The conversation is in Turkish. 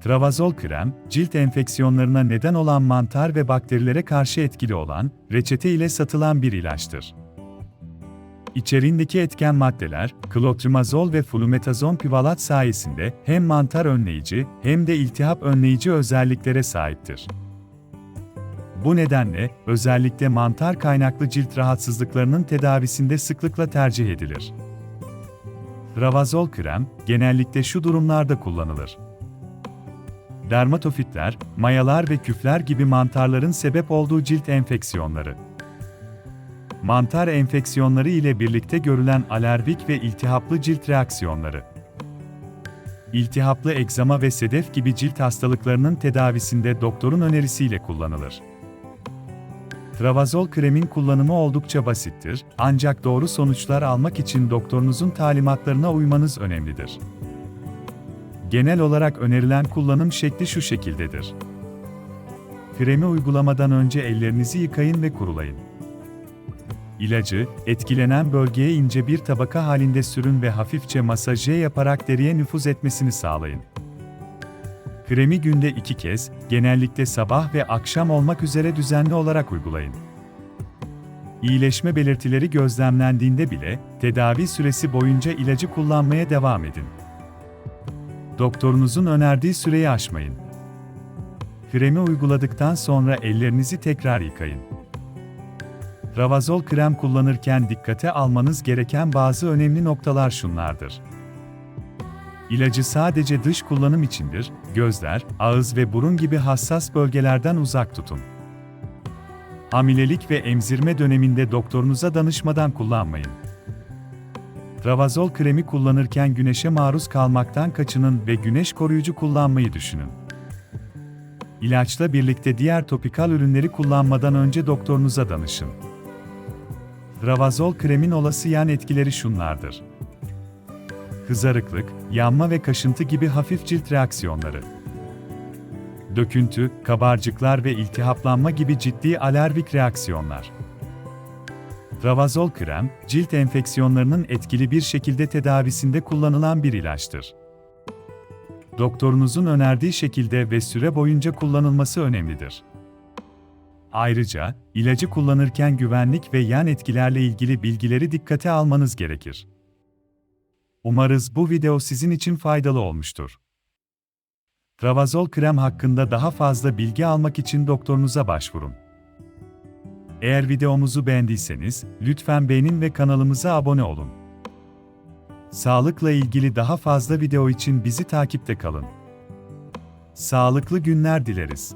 Travazol krem, cilt enfeksiyonlarına neden olan mantar ve bakterilere karşı etkili olan, reçete ile satılan bir ilaçtır. İçeriğindeki etken maddeler, klotrimazol ve flumetazon pivalat sayesinde hem mantar önleyici hem de iltihap önleyici özelliklere sahiptir. Bu nedenle, özellikle mantar kaynaklı cilt rahatsızlıklarının tedavisinde sıklıkla tercih edilir. Travazol krem, genellikle şu durumlarda kullanılır. Dermatofitler, mayalar ve küfler gibi mantarların sebep olduğu cilt enfeksiyonları. Mantar enfeksiyonları ile birlikte görülen alerjik ve iltihaplı cilt reaksiyonları. İltihaplı egzama ve sedef gibi cilt hastalıklarının tedavisinde doktorun önerisiyle kullanılır. Travazol kremin kullanımı oldukça basittir, ancak doğru sonuçlar almak için doktorunuzun talimatlarına uymanız önemlidir. Genel olarak önerilen kullanım şekli şu şekildedir. Kremi uygulamadan önce ellerinizi yıkayın ve kurulayın. İlacı, etkilenen bölgeye ince bir tabaka halinde sürün ve hafifçe masaje yaparak deriye nüfuz etmesini sağlayın. Kremi günde iki kez, genellikle sabah ve akşam olmak üzere düzenli olarak uygulayın. İyileşme belirtileri gözlemlendiğinde bile, tedavi süresi boyunca ilacı kullanmaya devam edin. Doktorunuzun önerdiği süreyi aşmayın. Kremi uyguladıktan sonra ellerinizi tekrar yıkayın. Travazol krem kullanırken dikkate almanız gereken bazı önemli noktalar şunlardır. İlacı sadece dış kullanım içindir, gözler, ağız ve burun gibi hassas bölgelerden uzak tutun. Hamilelik ve emzirme döneminde doktorunuza danışmadan kullanmayın. Travazol kremi kullanırken güneşe maruz kalmaktan kaçının ve güneş koruyucu kullanmayı düşünün. İlaçla birlikte diğer topikal ürünleri kullanmadan önce doktorunuza danışın. Travazol kremin olası yan etkileri şunlardır. Kızarıklık, yanma ve kaşıntı gibi hafif cilt reaksiyonları. Döküntü, kabarcıklar ve iltihaplanma gibi ciddi alerjik reaksiyonlar. Travazol krem, cilt enfeksiyonlarının etkili bir şekilde tedavisinde kullanılan bir ilaçtır. Doktorunuzun önerdiği şekilde ve süre boyunca kullanılması önemlidir. Ayrıca, ilacı kullanırken güvenlik ve yan etkilerle ilgili bilgileri dikkate almanız gerekir. Umarız bu video sizin için faydalı olmuştur. Travazol krem hakkında daha fazla bilgi almak için doktorunuza başvurun. Eğer videomuzu beğendiyseniz, lütfen beğenin ve kanalımıza abone olun. Sağlıkla ilgili daha fazla video için bizi takipte kalın. Sağlıklı günler dileriz.